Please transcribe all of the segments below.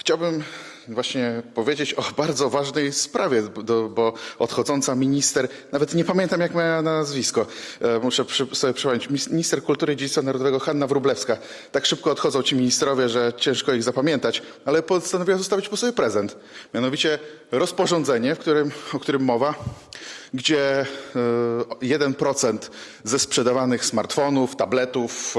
Chciałbym właśnie powiedzieć o bardzo ważnej sprawie, bo odchodząca minister, nawet nie pamiętam jak miała nazwisko, e, muszę sobie przypomnieć, minister kultury i dziedzictwa narodowego Hanna Wróblewska. Tak szybko odchodzą ci ministrowie, że ciężko ich zapamiętać, ale postanowiła zostawić po sobie prezent. Mianowicie rozporządzenie, w którym, o którym mowa, gdzie e, 1% ze sprzedawanych smartfonów, tabletów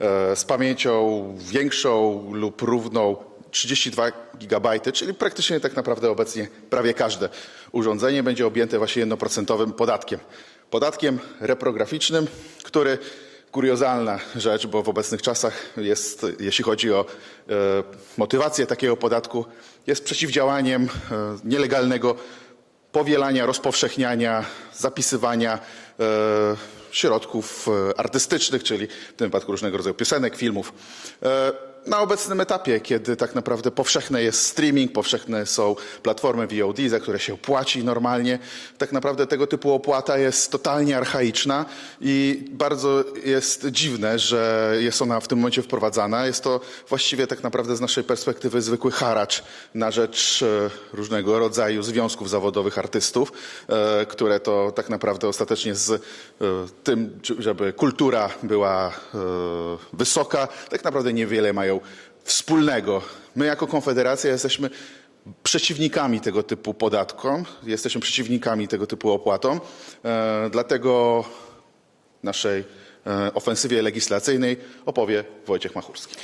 e, z pamięcią większą lub równą 32 gigabajty, czyli praktycznie tak naprawdę obecnie prawie każde urządzenie będzie objęte właśnie jednoprocentowym podatkiem. Podatkiem reprograficznym, który kuriozalna rzecz, bo w obecnych czasach jest, jeśli chodzi o e, motywację takiego podatku, jest przeciwdziałaniem e, nielegalnego powielania, rozpowszechniania, zapisywania e, środków e, artystycznych, czyli w tym wypadku różnego rodzaju piosenek, filmów. Na obecnym etapie, kiedy tak naprawdę powszechny jest streaming, powszechne są platformy VOD, za które się płaci normalnie, tak naprawdę tego typu opłata jest totalnie archaiczna i bardzo jest dziwne, że jest ona w tym momencie wprowadzana. Jest to właściwie tak naprawdę z naszej perspektywy zwykły haracz na rzecz e, różnego rodzaju związków zawodowych artystów, e, które to tak naprawdę ostatecznie z e, tym, żeby kultura była wysoka, tak naprawdę niewiele mają wspólnego. My jako Konfederacja jesteśmy przeciwnikami tego typu podatkom, jesteśmy przeciwnikami tego typu opłatom, e, dlatego naszej e, ofensywie legislacyjnej opowie Wojciech Machurski.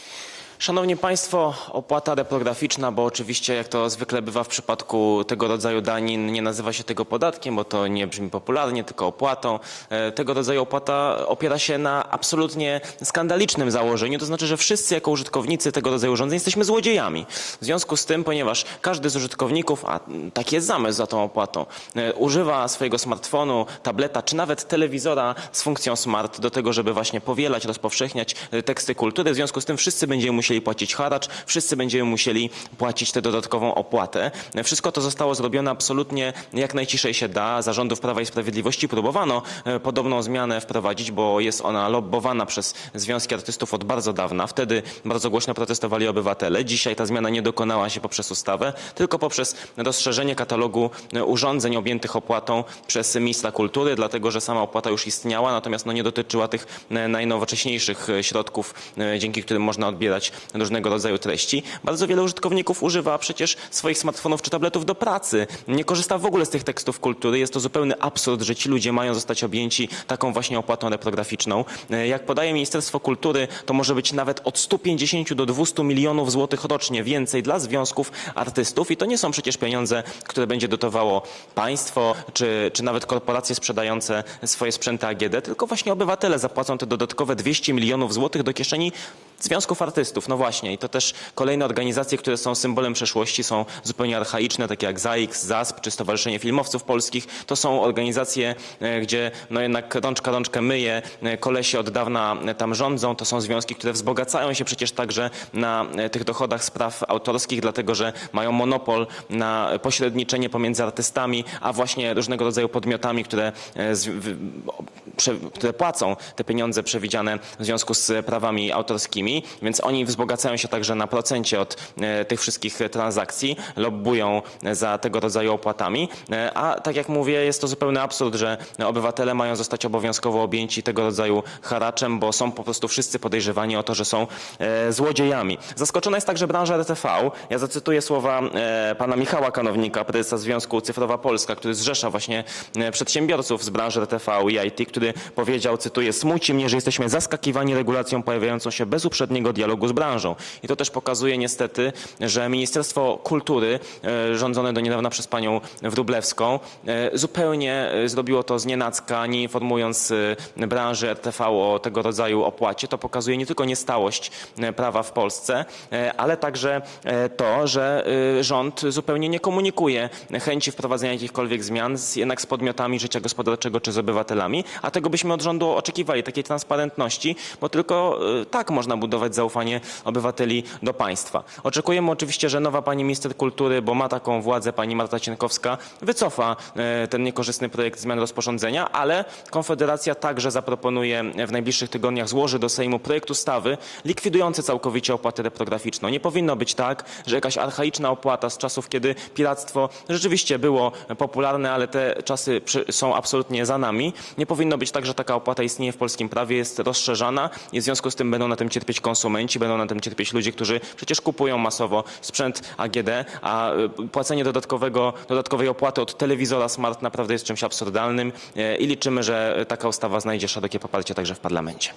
Szanowni Państwo, opłata reprograficzna, bo oczywiście jak to zwykle bywa w przypadku tego rodzaju danin, nie nazywa się tego podatkiem, bo to nie brzmi popularnie, tylko opłatą. E, Tego rodzaju opłata opiera się na absolutnie skandalicznym założeniu, to znaczy, że wszyscy jako użytkownicy tego rodzaju urządzeń jesteśmy złodziejami. W związku z tym, ponieważ każdy z użytkowników, a taki jest zamysł za tą opłatą, e, używa swojego smartfonu, tableta czy nawet telewizora z funkcją smart do tego, żeby właśnie powielać, rozpowszechniać e, teksty kultury. W związku z tym wszyscy będziemy musieli płacić haracz, wszyscy będziemy musieli płacić tę dodatkową opłatę. Wszystko to zostało zrobione absolutnie jak najciszej się da. Zarządów Prawa i Sprawiedliwości próbowano e, podobną zmianę wprowadzić, bo jest ona lobbowana przez związki artystów od bardzo dawna. Wtedy bardzo głośno protestowali obywatele. Dzisiaj ta zmiana nie dokonała się poprzez ustawę, tylko poprzez rozszerzenie katalogu e, urządzeń objętych opłatą przez ministra kultury, dlatego że sama opłata już istniała, natomiast no nie dotyczyła tych e, najnowocześniejszych środków, dzięki którym można odbierać różnego rodzaju treści. Bardzo wiele użytkowników używa przecież swoich smartfonów czy tabletów do pracy. Nie korzysta w ogóle z tych tekstów kultury. Jest to zupełny absurd, że ci ludzie mają zostać objęci taką właśnie opłatą reprograficzną. E, Jak podaje Ministerstwo Kultury, to może być nawet od 150 do 200 milionów złotych rocznie więcej dla związków artystów i to nie są przecież pieniądze, które będzie dotowało państwo czy, czy nawet korporacje sprzedające swoje sprzęty AGD, tylko właśnie obywatele zapłacą te dodatkowe 200 milionów złotych do kieszeni związków artystów. No właśnie i to też kolejne organizacje, które są symbolem przeszłości, są zupełnie archaiczne, takie jak ZAIKS, ZASP czy Stowarzyszenie Filmowców Polskich. To są organizacje, e, gdzie no jednak rączka rączkę myje, e, kolesie od dawna e, tam rządzą. To są związki, które wzbogacają się przecież także na tych dochodach z praw autorskich, dlatego że mają monopol na pośredniczenie pomiędzy artystami, a właśnie różnego rodzaju podmiotami, które, które płacą te pieniądze przewidziane w związku z prawami autorskimi, więc oni wzbogacają się także na procencie od e, tych wszystkich transakcji, lobbują e, za tego rodzaju opłatami, e, a tak jak mówię, jest to zupełny absurd, że obywatele mają zostać obowiązkowo objęci tego rodzaju haraczem, bo są po prostu wszyscy podejrzewani o to, że są złodziejami. Zaskoczona jest także branża RTV. Ja zacytuję słowa pana Michała Kanownika, prezesa Związku Cyfrowa Polska, który zrzesza właśnie przedsiębiorców z branży RTV i IT, który powiedział, cytuję, smuci mnie, że jesteśmy zaskakiwani regulacją pojawiającą się bez uprzedniego dialogu z branżą. I to też pokazuje niestety, że Ministerstwo Kultury, e, rządzone do niedawna przez panią Wróblewską, e, zupełnie e, zrobiło to z nienacka, nie informując branży RTV o tego rodzaju opłacie. To pokazuje nie tylko niestałość prawa w Polsce, ale także to, że rząd zupełnie nie komunikuje chęci wprowadzenia jakichkolwiek zmian jednak z podmiotami życia gospodarczego czy z obywatelami, a tego byśmy od rządu oczekiwali, takiej transparentności, bo tylko tak można budować zaufanie obywateli do państwa. Oczekujemy oczywiście, że nowa pani minister kultury, bo ma taką władzę pani Marta Cienkowska, wycofa y, ten niekorzystny projekt zmian rozporządzenia, ale Konfederacja także zaproponuje w najbliższych tygodniach, złoży do Sejmu projekt ustawy likwidujący całkowicie opłatę reprograficzną. Nie powinno być tak, że jakaś archaiczna opłata z czasów, kiedy piractwo rzeczywiście było popularne, ale te czasy są absolutnie za nami. Nie powinno być tak, że taka opłata istnieje w polskim prawie, jest rozszerzana i w związku z tym będą na tym cierpieć konsumenci, będą na tym cierpieć ludzie, którzy przecież kupują masowo sprzęt AGD, a y, płacenie dodatkowego, dodatkowej opłaty od telewizora smart naprawdę jest czymś absurdalnym y, i liczymy, że taka ustawa znajdzie szerokie poparcie także w parlamencie.